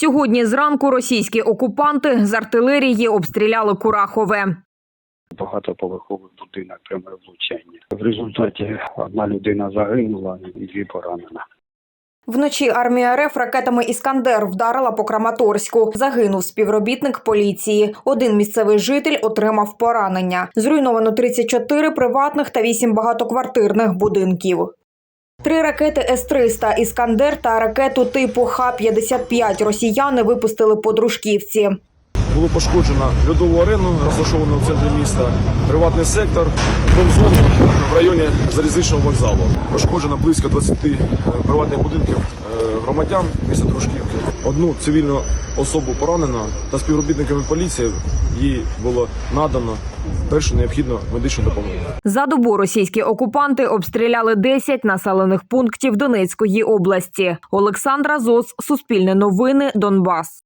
Сьогодні зранку російські окупанти з артилерії обстріляли Курахове. багатоповерховий будинок пряме влучання. В результаті одна людина загинула і дві поранена. Вночі армія РФ ракетами Іскандер вдарила по Краматорську. Загинув співробітник поліції. Один місцевий житель отримав поранення. Зруйновано 34 приватних та 8 багатоквартирних будинків. Три ракети С-300 «Іскандер» та ракету типу Х-55 росіяни випустили по Дружківці. Було пошкоджено льодову арену, розташовану в центрі міста, приватний сектор, промзону в районі залізничного вокзалу. Пошкоджено близько 20 е, приватних будинків е, громадян міста Дружківки. Одну цивільну особу поранено та співробітниками поліції їй було надано першу необхідну медичну допомогу. За добу російські окупанти обстріляли 10 населених пунктів Донецької області. Олександра Зос, Суспільне новини, Донбас.